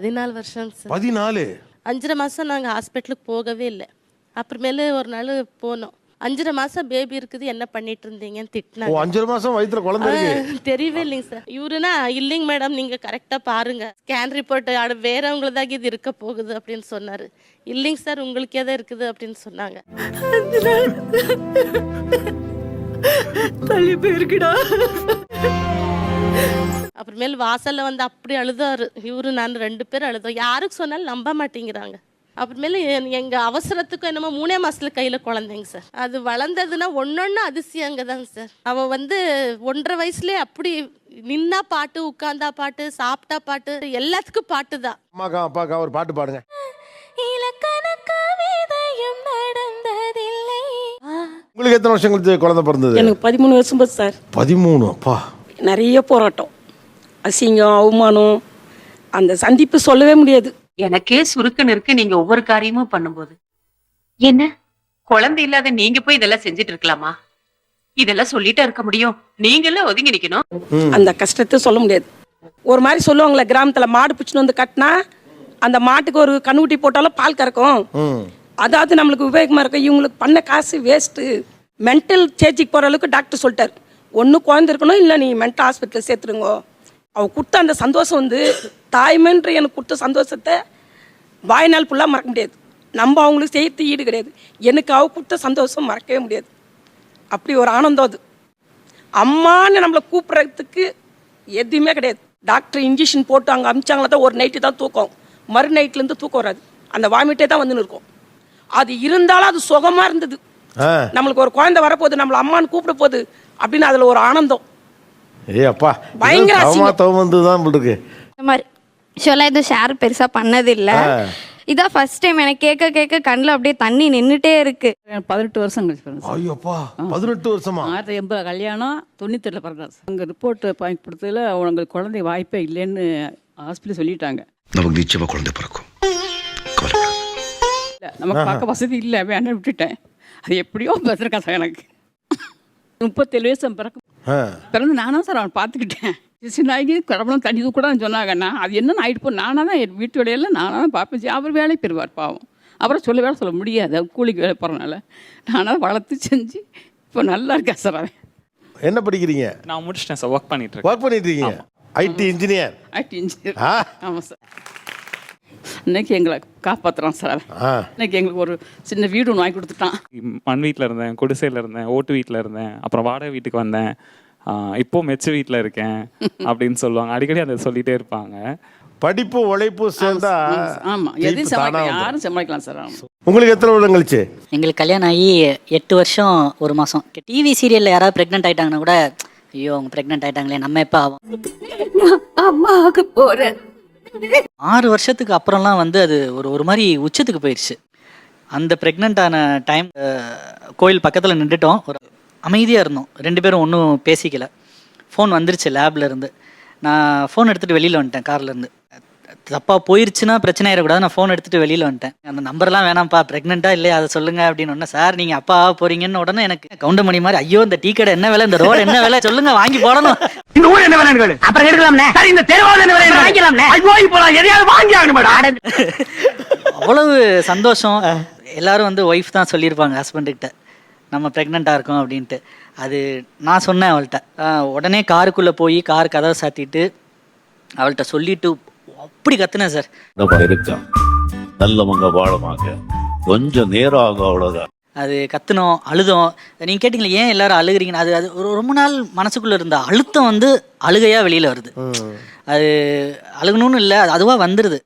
பதினாலு வருஷம் சார் பதினாலு? அஞ்சரை மாதம் நாங்கள் ஹாஸ்பிட்டலுக்கு போகவே இல்லை. அப்புறமேலு ஒரு நாள் போனோம். அஞ்சரை மாதம் பேபி இருக்குது என்ன பண்ணிட்டு இருந்தீங்கன்னு திட்டினாங்க. அஞ்சரை மாசம் வயித்துல குழந்தை தெரியவே இல்லைங்க சார். இவருனா இல்லைங்க மேடம் நீங்க கரெக்டா பாருங்க. ஸ்கேன் ரிப்போர்ட் அட வேறவங்களதாக இது இருக்க போகுது அப்படின்னு சொன்னாரு. இல்லைங்க சார் உங்களுக்கே தான் இருக்குது அப்படின்னு சொன்னாங்க. தள்ளி போயிருக்குடா. அப்புறமேல் வாசல்ல வந்து அப்படி அழுதாரு. இவரு நான் ரெண்டு பேரும் அழுதோம். யாருக்கு சொன்னாலும் நம்ப மாட்டேங்கிறாங்க. அப்புறமேல எ- எங்க அவசரத்துக்கும் என்னமோ மூணே மாசத்துல கையில குழந்தைங்க சார். அது வளர்ந்ததுன்னா ஒன்னொன்னு அதிசயங்க தாங்க சார். அவ வந்து ஒன்றரை வயசுலயே அப்படி நின்னா பாட்டு உட்கார்ந்தா பாட்டு சாப்பிட்டா பாட்டு எல்லாத்துக்கும் பாட்டு தான். அம்மாக்கா அப்பாக்கா ஒரு பாட்டு பாடுங்க. உங்களுக்கு எத்தனை வருஷம் கழிச்சு குழந்தை பிறந்தது? எனக்கு பதிமூணு வருஷம் சார். பதிமூணு அப்பா. நிறைய போராட்டம். அசிங்கம் அவமானம் அந்த சந்திப்பு சொல்லவே முடியாது. எனக்கே சுருக்குன்னு இருக்கு நீங்க ஒவ்வொரு காரியமும் பண்ணும்போது. என்ன? குழந்தை இல்லாத நீங்க போய் இதெல்லாம் செஞ்சுட்டு இருக்கலாமா? இதெல்லாம் சொல்லிட்டா இருக்க முடியும். நீங்களும் ஒதுங்கி நிக்கணும். அந்த கஷ்டத்தை சொல்ல முடியாது. ஒரு மாதிரி சொல்லுவாங்களே கிராமத்துல மாடு பிடிச்சின்னு வந்து கட்டினா அந்த மாட்டுக்கு ஒரு கண்ணுக்குட்டி போட்டாலும் பால் கறக்கும். அதாவது நம்மளுக்கு உபயோகமா இருக்கும். இவங்களுக்கு பண்ண காசு வேஸ்ட்டு மென்டல் ஸ்டேஜுக்கு போகிற அளவுக்கு டாக்டர் சொல்லிட்டார். ஒன்று குழந்தை இருக்கணும் இல்லை நீ மென்டல் ஹாஸ்பிட்டல் சேர்த்துருங்கோ அவ கொடுத்த அந்த சந்தோஷம் வந்து தாய்மைன்ற எனக்கு கொடுத்த சந்தோஷத்தை வாய்நாள் ஃபுல்லாக மறக்க முடியாது. நம்ம அவங்களுக்கு செய்யறது ஈடு கிடையாது. எனக்கு அவ கொடுத்த சந்தோஷம் மறக்கவே முடியாது. அப்படி ஒரு ஆனந்தம் அது. அம்மான்னு நம்மளை கூப்பிட்றதுக்கு எதுவுமே கிடையாது. டாக்டர் இன்ஜெக்ஷன் போட்டு அங்கே அமிச்சாங்களா தான் ஒரு நைட்டு தான் தூக்கம். மறு நைட்லேருந்து தூக்கம் வராது. அந்த வாமிட்டே தான் வந்துன்னு இருக்கும். அது இருந்தாலும் அது சுகமாக இருந்தது. நம்மளுக்கு ஒரு குழந்தை வரப்போகுது நம்மள அம்மான்னு கூப்பிட போகுது அப்படின்னு அதில் ஒரு ஆனந்தம். ஏ அப்பா பயங்கர தவமா. தவம் வந்து தான் இருக்கு இந்த மாதிரி ஷோலாக எதுவும் ஷேர் பெருசாக பண்ணதில்லை. இதான் ஃபர்ஸ்ட் டைம் எனக்கு கேட்க கேட்க கண்ணில் அப்படியே தண்ணி நின்றுட்டே இருக்கு. பதினெட்டு வருஷம் கழிச்சு. ஐயோப்பா பதினெட்டு வருஷமா? ஆயிரத்தி எண்பது கல்யாணம் தொண்ணூத்தெட்டில் பிறந்தேன் சார். அங்கே ரிப்போர்ட் வாங்கி கொடுத்ததுல உங்களுக்கு குழந்தை வாய்ப்பே இல்லைன்னு ஹாஸ்பிட்டல் சொல்லிட்டாங்க. நமக்கு நிச்சயமா குழந்தை பிறக்கும். நமக்கு பார்க்க வசதி இல்லை வேண்டாம் விட்டுட்டேன். அது எப்படியோ பிறந்திருக்கான் சார் எனக்கு. முப்பத்தேழு வயசு அவன் பிறக்க ஆ. பிறந்து நானும் சார் அவன் பார்த்துக்கிட்டேன். சின்ன ஆகி கடவுளும் தண்ணி கூடாதுன்னு சொன்னாங்கன்னா அது என்னன்னு ஆகிட்டு போ நானாக தான் என் வீட்டு வேலையெல்லாம் நானாக தான் பார்ப்பேன். அவர் வேலையை பெறுவார் பாவம். அப்புறம் சொல்ல வேலை சொல்ல முடியாது. அவர் கூலிக்கு வேலை போகிறனால நானாக வளர்த்து செஞ்சு இப்போ நல்லா இருக்கேன் சார் அவன். என்ன படிக்கிறீங்க? நான் முடிச்சிட்டேன் சார். ஒர்க் பண்ணிட்டு இருக்கேன். ஒர்க் பண்ணிட்டு இருக்கீங்க. ஐடி இன்ஜினியர் ஐடி இன்ஜினியர் ஆமாம் சார். இன்னைக்கு எங்களை காப்பாற்றுறான் சார் இன்னைக்கு எங்களுக்கு ஒரு சின்ன வீடு ஒன்று வாங்கி கொடுத்துட்டான். மண் வீட்டில் இருந்தேன் குடிசையில் இருந்தேன் ஓட்டு வீட்டில் இருந்தேன் அப்புறம் வாடகை வீட்டுக்கு வந்தேன். இப்போ மெச்சு வீட்டில் இருக்கேன் அப்படின்னு சொல்லுவாங்க. அடிக்கடி அதை சொல்லிட்டே இருப்பாங்க. படிப்பு உழைப்பு சேர்ந்தா ஆமாம் ஜெயிப்பு எதையும் சமாளிக்கலாம். யாரும் சமாளிக்கலாம் சார். ஆமாம் உங்களுக்கு எத்தனை வருடம் கழிச்சு? எங்களுக்கு கல்யாணம் ஆகி எட்டு வருஷம் ஒரு மாதம் டிவி சீரியலில் யாராவது ப்ரெக்னென்ட் ஆயிட்டாங்கன்னா கூட ஐயோ அவங்க ப்ரெக்னென்ட் ஆயிட்டாங்களே நம்ம எப்போ ஆகும் அம்மாவுக்கு போகிறேன் ஆறு வருஷத்துக்கு அப்புறம்லாம் வந்து அது ஒரு ஒரு மாதிரி உச்சத்துக்கு போயிடுச்சு அந்த ப்ரெக்னென்ட் ஆன டைம் கோயில் பக்கத்தில் நின்றுட்டோம். ஒரு அமைதியாக இருந்தோம். ரெண்டு பேரும் ஒன்றும் பேசிக்கல. ஃபோன் வந்துருச்சு லேப்ல இருந்து. நான் ஃபோன் எடுத்துகிட்டு வெளியில் வந்துட்டேன் கார்ல இருந்து. தப்பாக போயிருச்சுன்னா பிரச்சனை ஆயிடக்கூடாது. நான் ஃபோன் எடுத்துகிட்டு வெளியில் வந்துட்டேன். அந்த நம்பர்லாம் வேணாம்ப்பா ப்ரெக்னெண்ட்டாக இல்லையா அதை சொல்லுங்க அப்படின்னு ஒன்று சார் நீங்கள் அப்பா ஆக போறீங்கன்னு உடனே எனக்கு கவுண்டமணி மாதிரி ஐயோ இந்த டீ கடை என்ன வேலை இந்த ரோடு என்ன வேலை சொல்லுங்க வாங்கி போடணும். இந்த ஊர் என்ன விலை அப்புறம் எடுக்கலாம்ல சரி இந்த தெருவாவது என்ன விலை வாங்கிக்கலாம்ல போய் போலாம் எதையாவது வாங்கி ஆகணும் மேடம் அவ்வளவு சந்தோஷம். எல்லாரும் வந்து ஒய்ஃப் தான் சொல்லியிருப்பாங்க ஹஸ்பண்டுக்கிட்ட நம்ம ப்ரெக்னெண்ட்டாக இருக்கோம் அப்படின்ட்டு. அது நான் சொன்னேன் அவள்கிட்ட. உடனே காருக்குள்ளே போய் கார் கதவை சாத்திட்டு அவள்கிட்ட சொல்லிட்டு அப்படி கத்துனேன் சார். நல்லவங்க வாழமாங்க கொஞ்சம் நேரம் ஆகும் அவ்வளவுதான். அது கத்துனோம் அழுதோம். நீங்கள் கேட்டிங்களே ஏன் எல்லாரும் அழுகுறீங்கன்னு அது அது ஒரு ரொம்ப நாள் மனசுக்குள்ளே இருந்த அழுத்தம் வந்து அழுகையாக வெளியில் வருது. அது அழுகணும்னு இல்லை அது அதுவாக வந்துடுது